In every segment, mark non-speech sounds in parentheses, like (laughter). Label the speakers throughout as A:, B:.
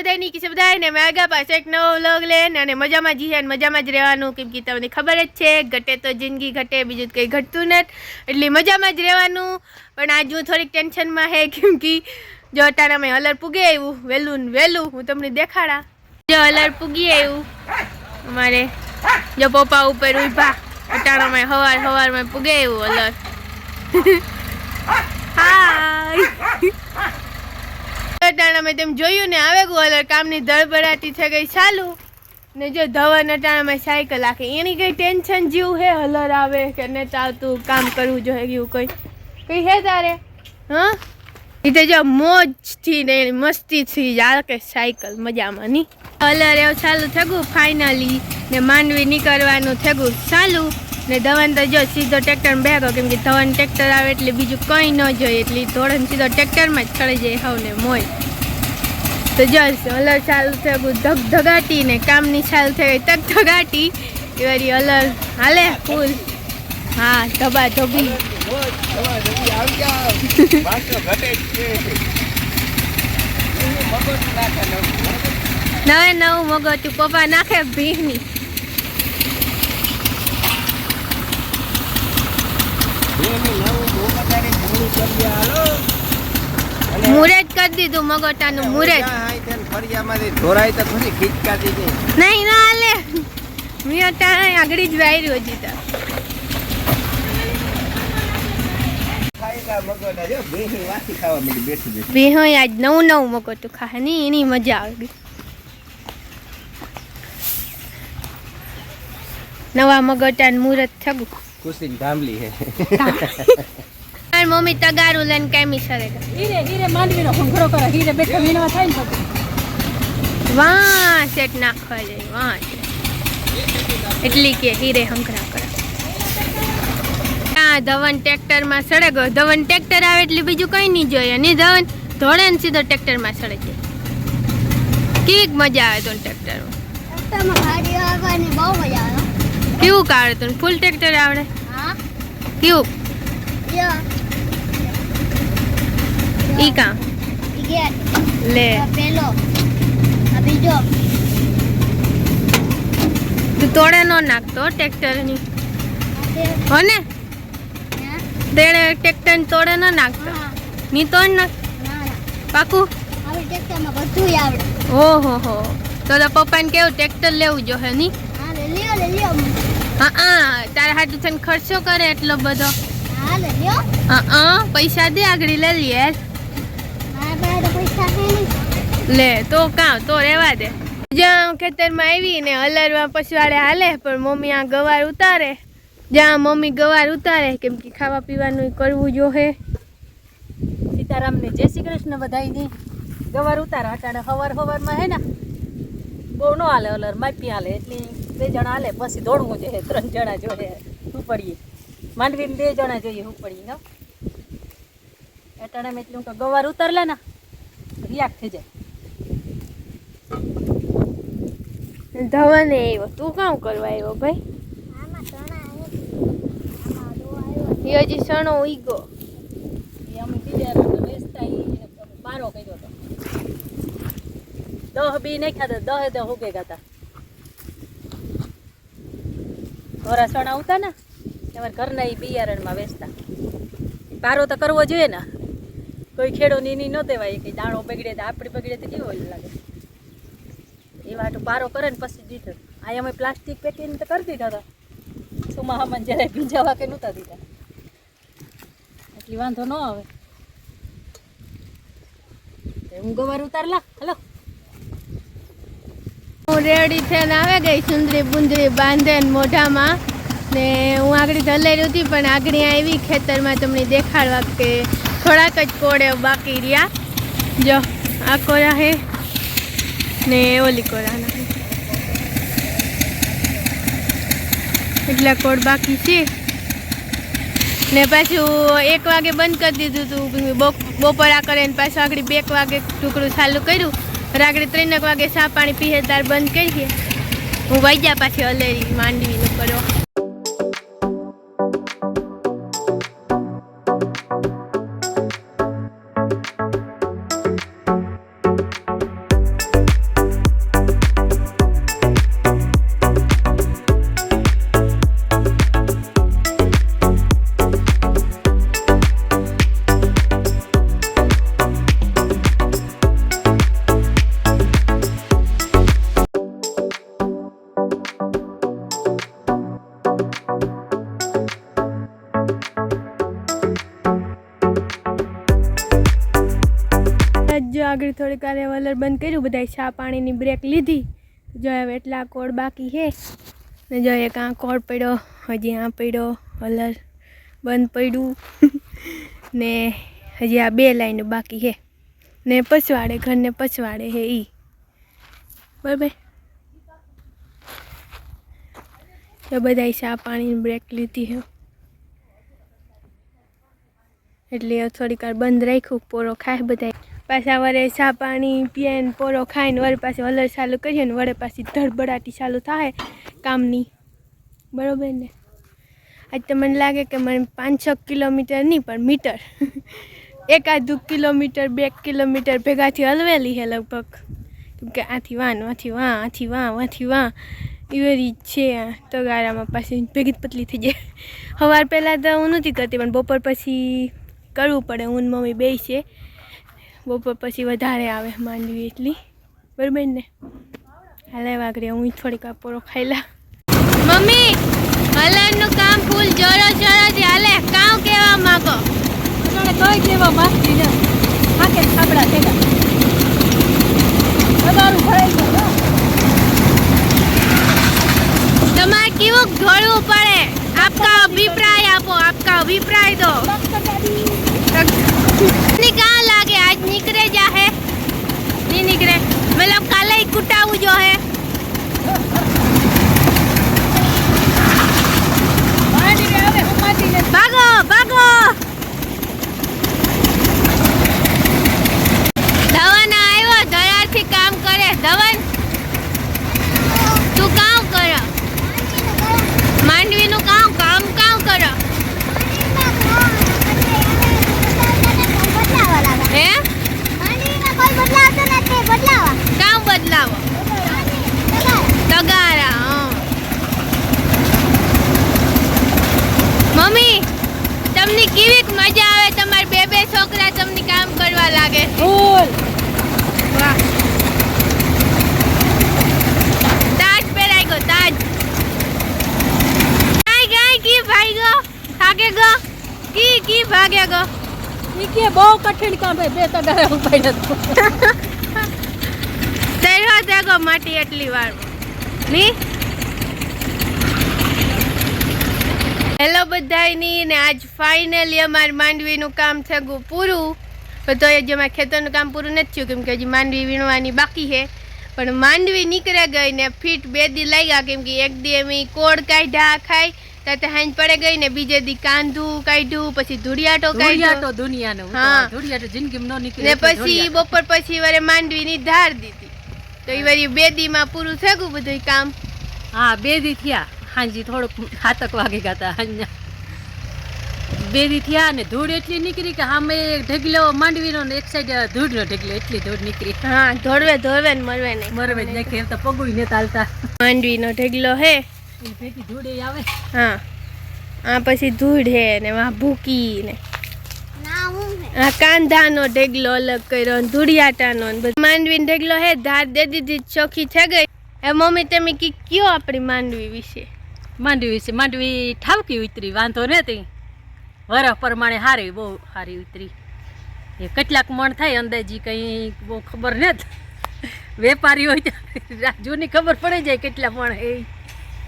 A: ની કિસ્સે બધાય ને મેં આગા પાસે એક નવો વ્લોગ લઈને અને મજામાં જી અને મજામાં જ રહેવાનું. કેમ કે તમને ખબર જ છે, ઘટે તો જિંદગી ઘટે, બીજું કંઈ ઘટતું નથી. એટલે મજામાં જ રહેવાનું. પણ આજ હું થોડીક ટેન્શનમાં હે, કેમ કે જો અટાણા મેં અલર પૂગી આવ્યું વહેલું ને વહેલું હું તમને દેખાડા. જો અલર પૂગી આવ્યું, અમારે જો પપ્પા ઉપર ઊભા. અટાણામાં હવાર હવારમાં પૂગે આવ્યું અલર. (laughs) હાય (laughs) અટાણા મેં તેમ જોયું ને આવે ગયું કામની ધડબડાટી થઈ ગઈ ચાલુ. ને જો ધવન અટાણામાં સાયકલ આખે, એની કઈ ટેન્શન જેવું હે, હલર આવે કે ને ચાલતું કામ કરવું જોઈએ એવું કંઈ? કઈ હે તારે? હા? એ તો જો મોજથી ને મસ્તીથી જ કે સાયકલ મજામાં નહીં હલર એવું ચાલુ થયું, ફાઇનલી ને માંડવી નીકળવાનું થયું, ચાલુ. ને ધવન તો જો સીધો ટ્રેક્ટર બેગો કેમ કે ધવન ટ્રેક્ટર આવે એટલે બીજું કંઈ ન જોઈએ, એટલે ધોરણ સીધો ટ્રેક્ટરમાં જ ચડી જાય હવને મોય. તો જો, અલર ચાલુ થયું ધગ ધગાટી ને કામની ચાલુ થઈ ગઈ તક ધગાટી એ વારી અલર હાલે ફૂલ. હા, ધબા ધબી. નવે નવું મગજ, પપ્પા નાખે ભીહની મુરત કરી દીધું મગટાનું મુરત.
B: ધોરાય તો થોડી ખીચકાતી નહીં,
A: ના હાલે. મિયોટા આગળ જ વાયર્યું હજી તો. આજ નવું નવું મગટું ખા ની એની મજા આવી. નવા મગટાનું મુરત થયું.
B: કુશીન ધામલી હે
A: મારી મમ્મી તગારું લઈને કામી સરે
C: હીરે હીરે માંડવીનો ઘંઘરો કરે હીરે બેઠો વીણવા થાય ને પછી.
A: વાહ સેટ નાખવા જાય વાહ એટલી કે હીરે હંકરા કરે. આ ધવન ટ્રેક્ટરમાં સડે ગયો. ધવન ટ્રેક્ટર આવે એટલે બીજું કંઈ નહીં જોઈએ. ને ધવન ધોળે ને સીધો ટ્રેક્ટરમાં સડે છે કેવીક મજા આવે તો ટ્રેક્ટરમાં.
D: રસ્તામાં ગાડી આવવાની બહુ મજા આવે.
A: કેવું કાઢે તું ફૂલ ટ્રેક્ટર આવડે?
D: હા
A: કેવું Ika.
D: ગેટ
A: લે
D: પેલો આ બીજો
A: તું તોડે નો નાખતો ટ્રેક્ટરની હો ને
D: હા
A: તેણે ટ્રેક્ટર તોડે ન નાખતો
D: હા
A: ની તોડ નાખ પાકું
D: હવે ટ્રેક્ટરમાં બધું આવડે
A: ઓહો હો તો પપ્પાને કેવું ટ્રેક્ટર લેવું જો ની
D: હા લે લ્યો લે લ્યો
A: હા હા તારા હાટુ થઈને ખર્ચો કરે એટલો બધો.
D: હા
A: પૈસા દે આગળ
D: લે છે
A: લે તો કાં તો રહેવા દે. જ્યાં ખેતરમાં આવી ને અલરવા પછવાડે હાલે પણ મમ્મી આ ગવાર ઉતારે. જ્યાં મમ્મી ગવાર ઉતારે કેમ કે ખાવા પીવાનું કરવું જોઈએ
C: સીતારામને જય શ્રી કૃષ્ણ બધાયની. ગવાર ઉતારો અટાણે હવાર હવારમાં હે ને. બહુ ન હાલે અલર માપી હાલે એટલે બે જણા હાલે પછી દોડવું જોઈએ ત્રણ જણા જોઈએ ઉપડીએ. માંડવીને બે જણા જોઈએ ઉપડીએ પડીએ અટાણે મેં એટલું કે ગવાર ઉતરલે ને રિયાક થઈ જાય.
A: ધવને આવ્યો તું કામ કરવા આવ્યો ભાઈ? હજી સણો ઉઈગો
C: એ અમે બીજા બારો કર્યો હતો. દહ બી નહીં ખાતા દહ દહ ઉગે ગાતા. ઘોરા સણા આવતા ને તમારા ઘરના એ બિયારણમાં વેચતા. પારો તો કરવો જોઈએ ને. કોઈ ખેડો નીની ન દેવાય કે દાણો બગડે તો આપણી બગડે તો કેવો લાગે. એ વાટું પારો કરે ને પછી દીધો. આ અમે પ્લાસ્ટિક પેકિંગ તો કરી દીધા હતા. સુમાહામાં જ્યારે ભીંજાવા કે નહોતા દીધા. એટલી વાંધો ન આવે. હું ગવાર ઉતારલા હલો.
A: હું રેડી થઈને આવે ગઈ સુંદરી બુંદરી બાંધે મોઢામાં. ને હું આગળ ધલેરી હતી, પણ આગળ આવી ખેતરમાં તમને દેખાડવા કે થોડાક જ કોળે બાકી રહ્યા. જો, આ કોરા હે ને ઓલી કોરાના એટલા કોળ બાકી છે. ને પાછું એક વાગે બંધ કરી દીધું હતું બપ- બપોરા કરે ને પાછું આગળ બે વાગે ટુકડું ચાલુ કર્યું. રાગડી ત્રણેક વાગે સા પાણી પીએ તાર બંધ કરીએ. હું વૈજા પાછી અલેરી, માંડવીનું કરવા થોડી થોડીક કારે વલર બંધ કર્યું બધા ચા પાણીની બ્રેક લીધી. જો હવે એટલા કોડ બાકી છે. ને જો એક આ કોડ પડ્યો હજી આ પડ્યો વલર બંધ પડ્યું. (laughs) ને હજી આ બે લાઈન બાકી છે. ને પછવાડે ઘરને પછવાડે હે એ બરાબર? તો બધા ચા પાણીની બ્રેક લીધી છે. એટલે થોડીક વાર બંધ રાખ્યું પોરો ખાય બધા પાછા વરે ચા પાણી પીએ ને પોરો ખાઈને, વરે પાછી વલર ચાલુ કરીએ ને વડે પાછી ધડબડાટી ચાલુ થાય કામની. બરોબર ને? આજ તો મને લાગે કે મને પાંચ છ કિલોમીટર નહીં, પણ મીટર. એકાદુ કિલોમીટર, બે કિલોમીટર ભેગાથી હલવેલી છે લગભગ. કે આથી વાં આથી વાં આથી વાં આથી વાં. એવી રીત છે તો તગારામાં પાછી ભેગી પતલી થઈ જાય. સવાર પહેલાં તો હું નથી કરતી, પણ બપોર પછી કરવું પડે. હું મમ્મી બે છે. બપોર પછી વધારે આવે માંડવી એટલી. બરાબર ને? હાલે વાગરે હું થોડીક પોરો ખાઈ મમ્મી હલરનું કામ ફૂલ જોરો જોરોથી હાલે. કામ કેવા માંગો?
C: તમારે કઈ કેવા માગતી ને. હાકે ખાબડા થેગા તમારું ભરાઈ ગયું
A: તમારે કેવું ઢોળવું પડે? આપકા અભિપ્રાય આપો આપકા અભિપ્રાય દો. (laughs) કहाँ લાગે આજ નીકળે જા હે. નહીં નીકળે. મતલબ કાલે ही કુટાવું જો હે
C: માંડીને આવે હમાતીને
A: ભાગો ભાગો ધવન આવ્યો ધરારથી કામ કરે ધવન તું કામ કર માંડવીનું કામ કામ કામ કર હે કામ બદલાવો તગારા હા મમ્મી તમને કેવી મજા આવે તમારા બે બે છોકરા તમને કામ કરવા લાગે
C: ફૂલ
A: વાહ તાજ પહેરાઈ ગયો તાજ ગાય ગાય કી ભાઈ ગયો થાકે ગયો કી કી ભાગ્યા ગો?
C: ઈ કે બહુ કઠિન કામ ભાઈ બે તગારા ઉપાડ્યા
A: તૈયાર થઈ ગયો માટી એટલી વાર. ની? હેલો બધાયની ને આજ ફાઇનલી અમાર માંડવીનું કામ થયું પૂરું. તો હજી અમારે ખેતરનું કામ પૂરું નથી થયું કેમ કે હજી માંડવી વીણવાની બાકી છે. પણ માંડવી નીકળ્યા ગઈ ને ફીટ બે દી લાગ્યા કેમ કે એક દી એમ કોડ કાઢ્યા ખાઈ ત્યાં હાંજ પડે ગઈ ને બીજે દી કાંધું કાઢ્યું પછી ધુડિયાટો કાઢ્યો.
C: દુનિયાનો હા. ધુડિયાટો જિંદગી નો નીકળે
A: ને પછી બપોર પછી વરે માંડવીની ધાર દીધી. તો ઈ વળી બે પૂરું થયું બધું કામ.
C: હા બે દી થયા. હાંજી થોડુંક હાતક વાગી ગયા હતા બેદી બે દી થયા ને ધૂળ એટલી નીકળી કે સામે એક ઢગલો માંડવીનો ને એક સાઈડ ધૂળનો ઢગલો એટલી ધૂળ નીકળી.
A: હા ધોળવે ધોળવે ને મરવે નહીં
C: મરવે જ નાખી તો પગુય ને ચાલતા
A: માંડવીનો ઢગલો હે.
C: આવે.
A: હા. આ પછી ધૂળે ને વા ભૂકી ને આ કાંધાનો ઢેગલો અલગ કર્યો ને ધૂળિયાટાનો ને બધું. માંડવીનો ઢેગલો હે ધાર દે દીધી ચોખ્ખી થઈ ગઈ. એ મમ્મી તમે કી કયો આપણી માંડવી વિશે?
C: માંડવી વિશે? માંડવી ઠાવકી ઉતરી વાંધો નથી. વરફ પ્રમાણે હારી બહુ સારી ઉતરી. એ કેટલાક મણ થાય અંદાજી કંઈ બહુ ખબર નથી. વેપારી હોય તો જૂની ખબર પડી જાય કેટલા મણ એ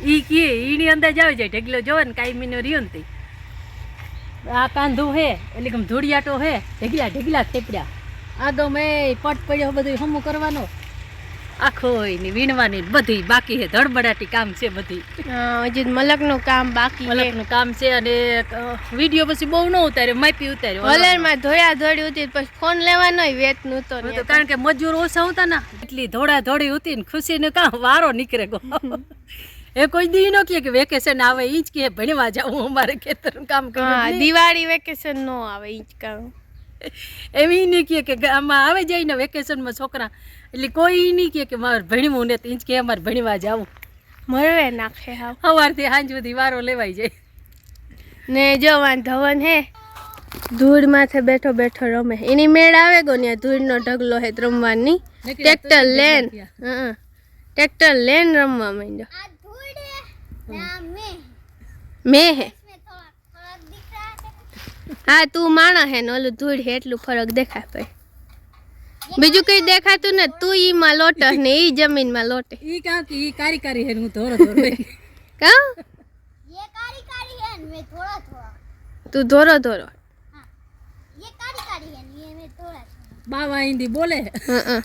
C: ઈ કીએ ઈની અંદાજ આવે જાય ઢગલો જોવે ને કાંઈ મીનો રહ્યો ને આ કાંધું હે એટલે કે ધૂળિયાટો હે ઢગલા ઢગલા થેપડ્યા. આગો મેં પટ પડ્યો બધું હમું કરવાનો. આખો એની વીણવાની બધી બાકી છે ધડબડાટી કામ છે બધી.
A: હજી મલકનું કામ બાકી
C: મલકનું કામ છે અને વીડિયો પછી બહુ ન ઉતાર્યો માપી ઉતાર્યો.
A: હોલરમાં ધોયા ધોડી ઉતી પછી ફોન લેવાનો વેતનું
C: તો કારણ કે મજૂર ઓછા હતા ને એટલી ધોડા ધોડી હતી ને ખુશી ને કામ વારો નીકળે ગો. (laughs) એ કોઈ દી નો કે વેકેશન આવે ઈ જ કે ભણવા જાઉં અમારે ખેતર કામ
A: હા દિવાળી વેકેશન નો આવે ઈ જ કામ.
C: એવી નહીં કહે કે આમાં આવે જાય ને વેકેશનમાં છોકરા. એટલે કોઈ ઈ નહીં કહે કે મારે ભણવું ને ઈ જ કે અમારે ભણવા જાવું
A: મળવે નાખે હા
C: સવારથી સાંજ સુધી વારો લેવાઈ જાય.
A: ને જો વાન ધવન હે ધૂળ માથે બેઠો બેઠો રમે. એની મેળ આવે ગો ને ધૂળનો ઢગલો હે રમવાની ટ્રેક્ટર લેન હા. ટ્રેક્ટર લેન રમવા માંડ્યો. મેં હે હા તું માણસ હે ને ઓલું ધૂળ હે એટલું ફરક દેખાય ભાઈ બીજું કઈ દેખાતું ને તું ઈ માં લોટે ને ઈ જમીનમાં લોટે
C: ઈ કાં કે ઈ કારી કારી હે ને હું ધોરો ધોરો હે.
A: કા
D: ये कारी कारी है न मैं थोड़ा थोड़ा
A: તું ધોરો ધોરો
D: ये कारी कारी है न ये मैं थोड़ा थोड़ा
C: બાવા હિન્દી બોલે
A: હં.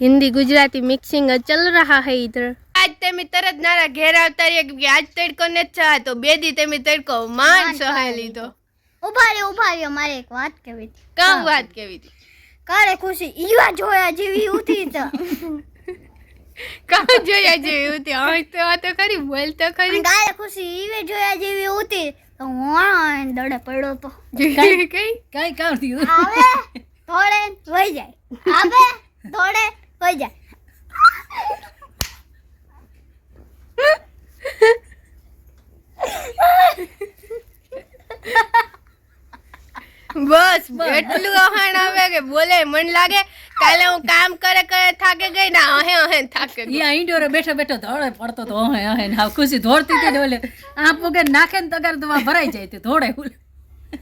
A: हिंदी गुजराती मिक्सिंग चल रहा है इधर આજ તમે તરત નારા ઘેર આવતા રહ્યા કે આજ તડકો ને ચા તો બે દી તમે તડકો માન સહાય લીધો
D: ઊભા રે ઊભા રે મારે એક વાત કેવી હતી
A: કામ વાત કેવી હતી
D: કારે ખુશી ઈવા જોયા જેવી ઉઠી તો
A: કામ જોયા જેવી હતી હવે તો આ તો ખરી બોલ તો ખરી
D: કારે ખુશી ઈવે જોયા જેવી ઉઠી તો હું દડે પડ્યો તો
A: કઈ
C: કઈ કામ થયું
D: આવે થોડે વહી જાય આવે
A: કરે બોલે મન લાગે કાલે હું કામ કરે કરે થાકે ગઈ ના અહે અહે થાકે ગઈ
C: અહીં ડોરે બેઠો બેઠો ધોળે પડતો તો અહે અહે ના ખુશી ધોળતી તે ડોલે આપ વગર નાખે ને તગર દવા ભરાઈ જાય તે ધોળે ઉલે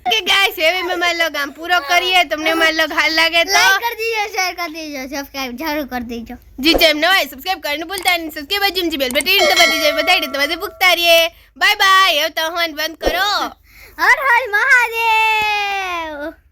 A: કે ગાઈસ એવી મે માર લોગ આમ પૂરો કરીએ તમને માર લોગ હાલ લાગે તો
D: લાઈક કરી દીજો શેર કરી દીજો સબસ્ક્રાઇબ જરૂર કરી દીજો
A: જી જેમ નવાય સબસ્ક્રાઇબ કરવાનું ભૂલતા નહીં સબસ્ક્રાઇબ બાજુ જી બેલ બટન દબા દીજો બતાઈ દે તમારે ભૂખતા રહીએ બાય બાય એવું તો હન બંધ કરો
D: હર હર મહાદેવ